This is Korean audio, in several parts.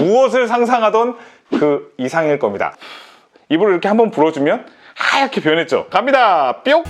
무엇을 상상하던 그 이상일 겁니다. 입을 이렇게 한번 불어주면 하얗게 변했죠. 갑니다. 뿅!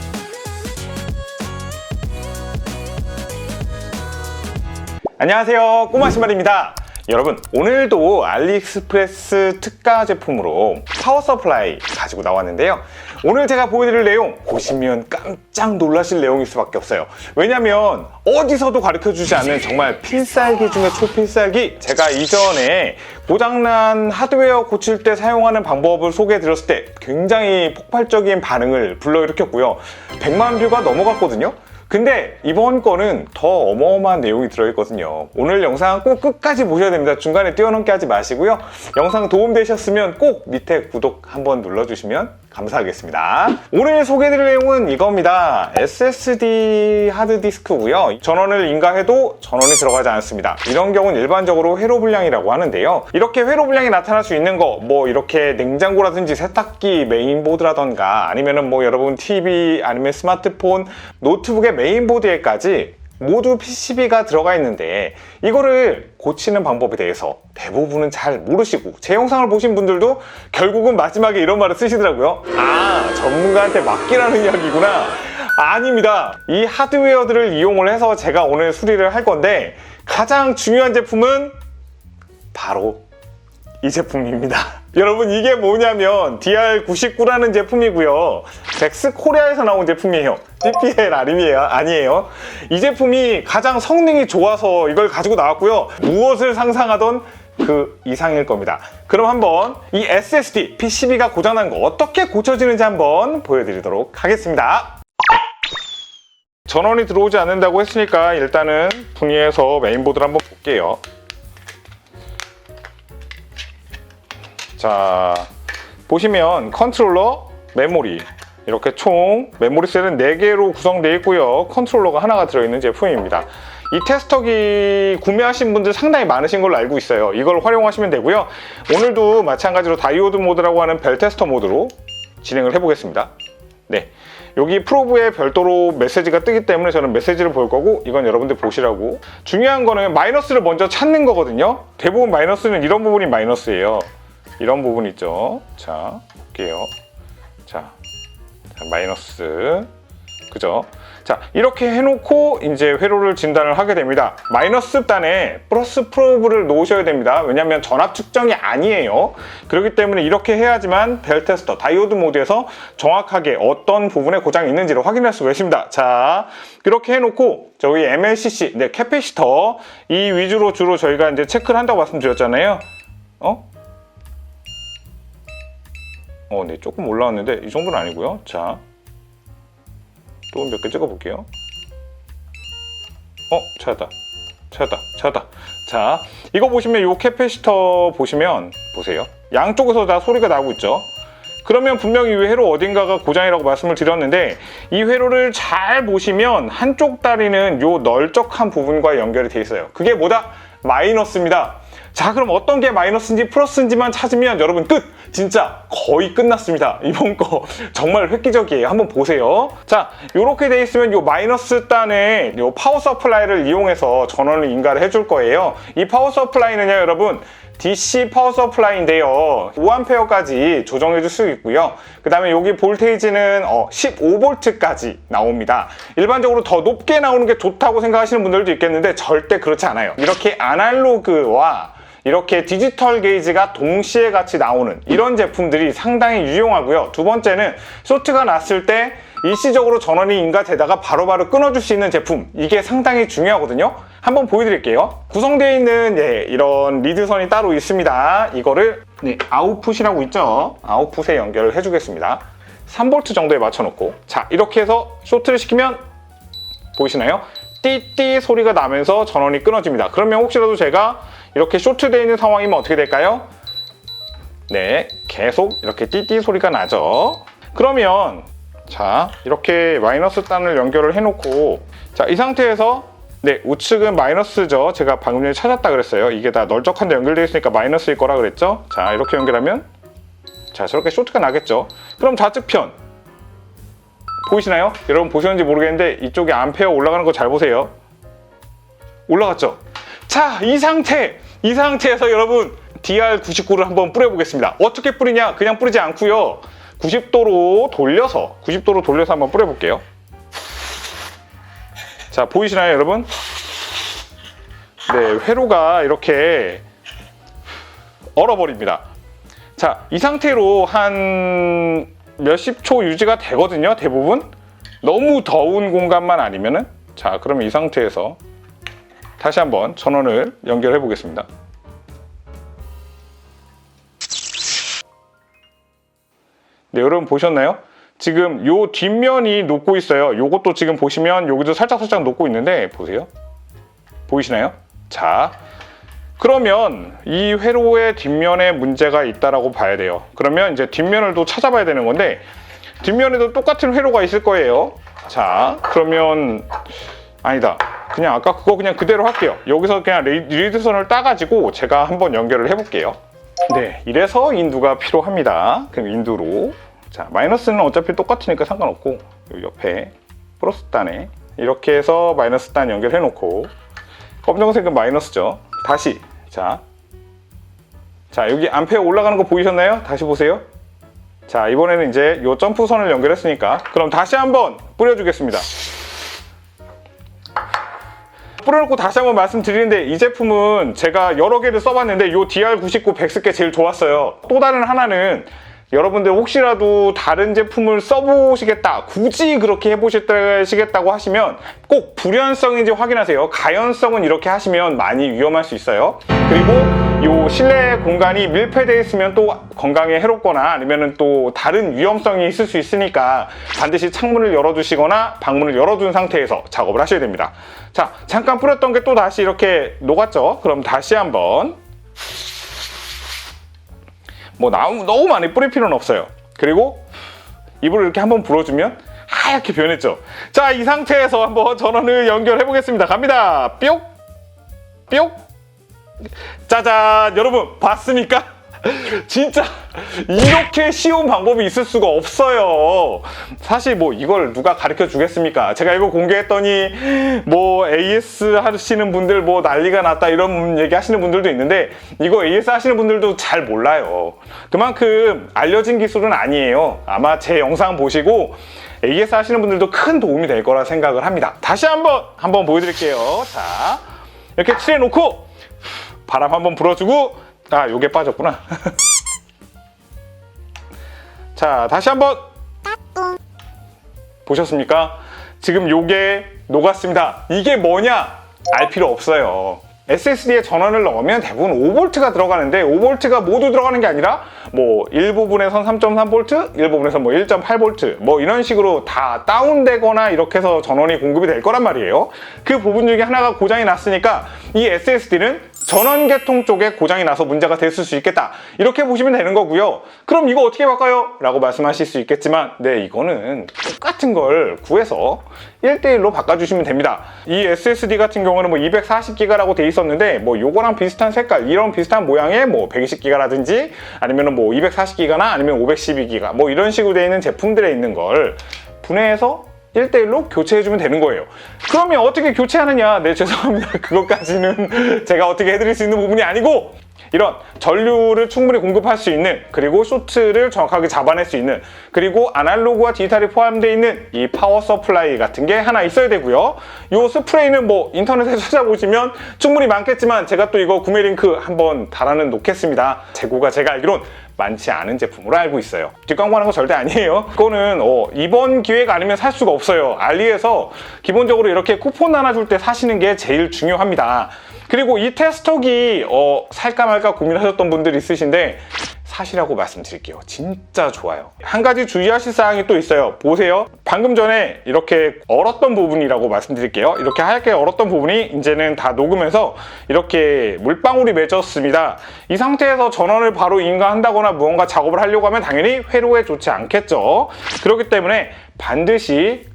안녕하세요. 꼬마 신발입니다. 여러분, 오늘도 알리익스프레스 특가 제품으로 파워 서플라이 가지고 나왔는데요. 오늘 제가 보여드릴 내용 보시면 깜짝 놀라실 내용일 수밖에 없어요. 왜냐면 어디서도 가르쳐 주지 않는 정말 필살기 중에 초필살기 제가 이전에 고장난 하드웨어 고칠 때 사용하는 방법을 소개해 드렸을 때 굉장히 폭발적인 반응을 불러일으켰고요. 100만 뷰가 넘어갔거든요. 근데 이번 거는 더 어마어마한 내용이 들어있거든요. 오늘 영상 꼭 끝까지 보셔야 됩니다. 중간에 뛰어넘게 하지 마시고요. 영상 도움되셨으면 꼭 밑에 구독 한번 눌러주시면 감사하겠습니다. 오늘 소개해드릴 내용은 이겁니다. SSD 하드디스크고요. 전원을 인가해도 전원이 들어가지 않습니다. 이런 경우는 일반적으로 회로 불량이라고 하는데요. 이렇게 회로 불량이 나타날 수 있는 거, 뭐 이렇게 냉장고라든지 세탁기 메인보드라던가 아니면은 뭐 여러분 TV 아니면 스마트폰, 노트북의 메인보드에까지 모두 PCB가 들어가 있는데 이거를 고치는 방법에 대해서 대부분은 잘 모르시고 제 영상을 보신 분들도 결국은 마지막에 이런 말을 쓰시더라고요. 아 전문가한테 맡기라는 이야기구나. 아닙니다. 이 하드웨어들을 이용을 해서 제가 오늘 수리를 할 건데 가장 중요한 제품은 바로 이 제품입니다. 여러분 이게 뭐냐면 DR99라는 제품이고요. 덱스 코리아에서 나온 제품이에요. DPL 아님이에요. 아니에요. 이 제품이 가장 성능이 좋아서 이걸 가지고 나왔고요. 무엇을 상상하던 그 이상일 겁니다. 그럼 한번 이 SSD PCB가 고장난 거 어떻게 고쳐지는지 한번 보여드리도록 하겠습니다. 전원이 들어오지 않는다고 했으니까 일단은 분리해서 메인보드를 한번 볼게요. 자 보시면 컨트롤러 메모리. 이렇게 총 메모리 셀은 4개로 구성되어 있고요. 컨트롤러가 하나가 들어있는 제품입니다. 이 테스터기 구매하신 분들 상당히 많으신 걸로 알고 있어요. 이걸 활용하시면 되고요. 오늘도 마찬가지로 다이오드 모드라고 하는 벨 테스터 모드로 진행을 해보겠습니다. 네. 여기 프로브에 별도로 메시지가 뜨기 때문에 저는 메시지를 볼 거고 이건 여러분들 보시라고. 중요한 거는 마이너스를 먼저 찾는 거거든요. 대부분 마이너스는 이런 부분이 마이너스예요 이런 부분 있죠. 자, 볼게요. 자, 자, 마이너스. 그죠? 자, 이렇게 해놓고 이제 회로를 진단을 하게 됩니다. 마이너스 단에 플러스 프로브를 놓으셔야 됩니다. 왜냐하면 전압 측정이 아니에요. 그렇기 때문에 이렇게 해야지만 벨 테스터, 다이오드 모드에서 정확하게 어떤 부분에 고장이 있는지를 확인할 수가 있습니다. 자, 이렇게 해놓고 저희 MLCC, 네, 캐피시터 이 위주로 주로 저희가 이제 체크를 한다고 말씀드렸잖아요. 어? 어, 네, 조금 올라왔는데 이 정도는 아니고요. 자, 또 몇 개 찍어볼게요. 어, 찾았다. 찾았다. 찾았다. 자, 이거 보시면 이 캐패시터 보시면 보세요. 양쪽에서 다 소리가 나고 있죠. 그러면 분명히 이 회로 어딘가가 고장이라고 말씀을 드렸는데 이 회로를 잘 보시면 한쪽 다리는 이 널쩍한 부분과 연결이 돼 있어요. 그게 뭐다? 마이너스입니다. 자 그럼 어떤 게 마이너스인지 플러스인지만 찾으면 여러분 끝! 진짜 거의 끝났습니다. 이번 거 정말 획기적이에요. 한번 보세요. 자 이렇게 돼 있으면 이 마이너스 단에 이 파워 서플라이를 이용해서 전원을 인가를 해줄 거예요. 이 파워 서플라이는요 여러분 DC 파워 서플라이인데요. 5A까지 조정해 줄 수 있고요. 그 다음에 여기 볼테이지는 15V까지 나옵니다. 일반적으로 더 높게 나오는 게 좋다고 생각하시는 분들도 있겠는데 절대 그렇지 않아요. 이렇게 아날로그와 이렇게 디지털 게이지가 동시에 같이 나오는 이런 제품들이 상당히 유용하고요. 두 번째는 쇼트가 났을 때 일시적으로 전원이 인가되다가 바로바로 끊어줄 수 있는 제품 이게 상당히 중요하거든요. 한번 보여드릴게요. 구성되어 있는 예, 이런 리드선이 따로 있습니다. 이거를 네, 아웃풋이라고 있죠. 아웃풋에 연결을 해주겠습니다. 3V 정도에 맞춰놓고 자 이렇게 해서 쇼트를 시키면 보이시나요? 띠띠 소리가 나면서 전원이 끊어집니다. 그러면 혹시라도 제가 이렇게 쇼트되어 있는 상황이면 어떻게 될까요? 네, 계속 이렇게 띠띠 소리가 나죠. 그러면 자 이렇게 마이너스 단을 연결을 해놓고 자 이 상태에서 네 우측은 마이너스죠. 제가 방금 전에 찾았다 그랬어요. 이게 다 널쩍한데 연결되어 있으니까 마이너스일 거라 그랬죠. 자 이렇게 연결하면 자 저렇게 쇼트가 나겠죠. 그럼 좌측편 보이시나요? 여러분 보셨는지 모르겠는데 이쪽에 암페어 올라가는 거 잘 보세요. 올라갔죠? 자, 이 상태, 이 상태에서 여러분 DR99를 한번 뿌려보겠습니다. 어떻게 뿌리냐? 그냥 뿌리지 않고요. 90도로 돌려서 90도로 돌려서 한번 뿌려볼게요. 자 보이시나요, 여러분? 네, 회로가 이렇게 얼어버립니다. 자, 이 상태로 한 몇십 초 유지가 되거든요, 대부분. 너무 더운 공간만 아니면은. 자, 그러면 이 상태에서 다시 한번 전원을 연결해 보겠습니다. 네, 여러분 보셨나요? 지금 요 뒷면이 녹고 있어요. 요것도 지금 보시면 여기도 살짝살짝 녹고 있는데 보세요. 보이시나요? 자, 그러면 이 회로의 뒷면에 문제가 있다라고 봐야 돼요. 그러면 이제 뒷면을 또 찾아봐야 되는 건데 뒷면에도 똑같은 회로가 있을 거예요. 자, 그러면 아니다. 그냥 아까 그거 그냥 그대로 할게요. 여기서 그냥 리드선을 따가지고 제가 한번 연결을 해볼게요. 네, 이래서 인두가 필요합니다. 그럼 인두로 자 마이너스는 어차피 똑같으니까 상관없고 요 옆에 플러스 단에 이렇게 해서 마이너스 단 연결해 놓고 검정색은 마이너스죠. 다시 자, 자 여기 암페어 올라가는 거 보이셨나요? 다시 보세요. 자 이번에는 이제 요 점프선을 연결했으니까 그럼 다시 한번 뿌려주겠습니다. 뿌려놓고 다시 한번 말씀드리는데 이 제품은 제가 여러 개를 써봤는데 요 DR99 백스께 제일 좋았어요. 또 다른 하나는 여러분들 혹시라도 다른 제품을 써보시겠다 굳이 그렇게 해보시겠다고 하시면 꼭 불연성인지 확인하세요. 가연성은 이렇게 하시면 많이 위험할 수 있어요. 그리고 요 실내 공간이 밀폐되어 있으면 또 건강에 해롭거나 아니면 또 다른 위험성이 있을 수 있으니까 반드시 창문을 열어두시거나 방문을 열어둔 상태에서 작업을 하셔야 됩니다. 자 잠깐 뿌렸던 게 또 다시 이렇게 녹았죠? 그럼 다시 한번 뭐 너무, 많이 뿌릴 필요는 없어요. 그리고 입을 이렇게 한번 불어주면 하얗게 변했죠. 자, 이 상태에서 한번 전원을 연결해 보겠습니다. 갑니다. 뿅! 뿅! 짜잔! 여러분, 봤습니까? 진짜 이렇게 쉬운 방법이 있을 수가 없어요. 사실 뭐 이걸 누가 가르쳐 주겠습니까? 제가 이거 공개했더니 뭐 AS 하시는 분들 뭐 난리가 났다 이런 얘기 하시는 분들도 있는데 이거 AS 하시는 분들도 잘 몰라요. 그만큼 알려진 기술은 아니에요. 아마 제 영상 보시고 AS 하시는 분들도 큰 도움이 될 거라 생각을 합니다. 다시 한번 한번 보여드릴게요. 자 이렇게 칠해 놓고 바람 한번 불어주고 아 요게 빠졌구나. 자, 다시 한번 보셨습니까? 지금 요게 녹았습니다. 이게 뭐냐? 알 필요 없어요. SSD에 전원을 넣으면 대부분 5V가 들어가는데 5V가 모두 들어가는 게 아니라 뭐 일부분에선 3.3V, 일부분에선 뭐 1.8V 뭐 이런 식으로 다 다운되거나 이렇게 해서 전원이 공급이 될 거란 말이에요. 그 부분 중에 하나가 고장이 났으니까 이 SSD는 전원 계통 쪽에 고장이 나서 문제가 됐을 수 있겠다. 이렇게 보시면 되는 거고요. 그럼 이거 어떻게 바꿔요? 라고 말씀하실 수 있겠지만 네, 이거는 똑같은 걸 구해서 1대1로 바꿔주시면 됩니다. 이 SSD 같은 경우는 뭐 240기가라고 돼 있었는데 뭐 요거랑 비슷한 색깔, 이런 비슷한 모양의 뭐 120기가라든지 아니면 뭐 240기가나 아니면 512기가 뭐 이런 식으로 돼 있는 제품들에 있는 걸 분해해서 1대1로 교체해주면 되는 거예요. 그러면 어떻게 교체하느냐? 네, 죄송합니다. 그것까지는 제가 어떻게 해드릴 수 있는 부분이 아니고, 이런 전류를 충분히 공급할 수 있는, 그리고 쇼트를 정확하게 잡아낼 수 있는, 그리고 아날로그와 디지털이 포함되어 있는 이 파워 서플라이 같은 게 하나 있어야 되고요. 이 스프레이는 뭐 인터넷에 찾아보시면 충분히 많겠지만, 제가 또 이거 구매 링크 한번 달아는 놓겠습니다. 재고가 제가 알기론 많지 않은 제품으로 알고 있어요. 뒷광고하는 거 절대 아니에요. 그거는 어, 이번 기회가 아니면 살 수가 없어요. 알리에서 기본적으로 이렇게 쿠폰 나눠줄 때 사시는 게 제일 중요합니다. 그리고 이 테스터기 어, 살까 말까 고민하셨던 분들 있으신데 사시라고 말씀드릴게요. 진짜 좋아요. 한 가지 주의하실 사항이 또 있어요. 보세요. 방금 전에 이렇게 얼었던 부분이라고 말씀드릴게요. 이렇게 하얗게 얼었던 부분이 이제는 다 녹으면서 이렇게 물방울이 맺었습니다. 이 상태에서 전원을 바로 인가한다거나 무언가 작업을 하려고 하면 당연히 회로에 좋지 않겠죠. 그렇기 때문에 반드시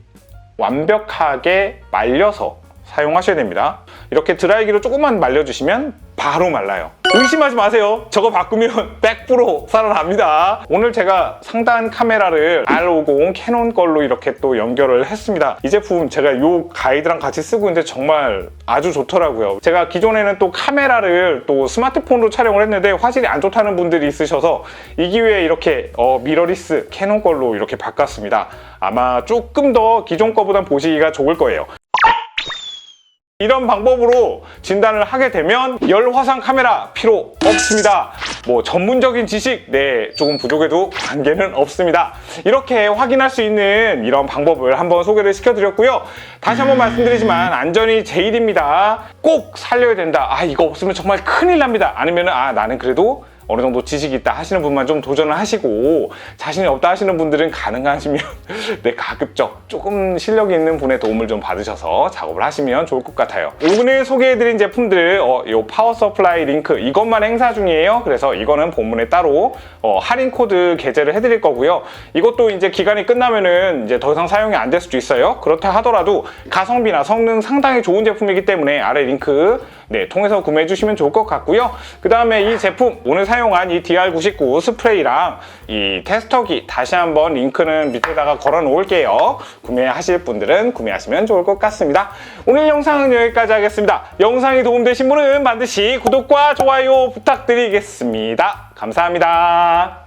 완벽하게 말려서 사용하셔야 됩니다. 이렇게 드라이기로 조금만 말려주시면 바로 말라요. 의심하지 마세요. 저거 바꾸면 100% 살아납니다. 오늘 제가 상단 카메라를 R50 캐논 걸로 이렇게 또 연결을 했습니다. 이 제품 제가 이 가이드랑 같이 쓰고 있는데 정말 아주 좋더라고요. 제가 기존에는 또 카메라를 또 스마트폰으로 촬영을 했는데 화질이 안 좋다는 분들이 있으셔서 이 기회에 이렇게 어, 미러리스 캐논 걸로 이렇게 바꿨습니다. 아마 조금 더 기존 거보단 보시기가 좋을 거예요. 이런 방법으로 진단을 하게 되면 열화상 카메라 필요 없습니다. 뭐 전문적인 지식, 네, 조금 부족해도 관계는 없습니다. 이렇게 확인할 수 있는 이런 방법을 한번 소개를 시켜드렸고요. 다시 한번 말씀드리지만 안전이 제일입니다. 꼭 살려야 된다. 아, 이거 없으면 정말 큰일 납니다. 아니면 아, 나는 그래도 어느 정도 지식이 있다 하시는 분만 좀 도전을 하시고 자신이 없다 하시는 분들은 가능하시면 네 가급적 조금 실력이 있는 분의 도움을 좀 받으셔서 작업을 하시면 좋을 것 같아요. 오늘 소개해드린 제품들 어, 요 파워 서플라이 링크 이것만 행사 중이에요. 그래서 이거는 본문에 따로 어, 할인 코드 게재를 해드릴 거고요. 이것도 이제 기간이 끝나면은 이제 더 이상 사용이 안 될 수도 있어요. 그렇다 하더라도 가성비나 성능 상당히 좋은 제품이기 때문에 아래 링크 네, 통해서 구매해 주시면 좋을 것 같고요. 그 다음에 이 제품 오늘 사용한 이 DR99 스프레이랑 이 테스터기 다시 한번 링크는 밑에다가 걸어 놓을게요. 구매하실 분들은 구매하시면 좋을 것 같습니다. 오늘 영상은 여기까지 하겠습니다. 영상이 도움되신 분은 반드시 구독과 좋아요 부탁드리겠습니다. 감사합니다.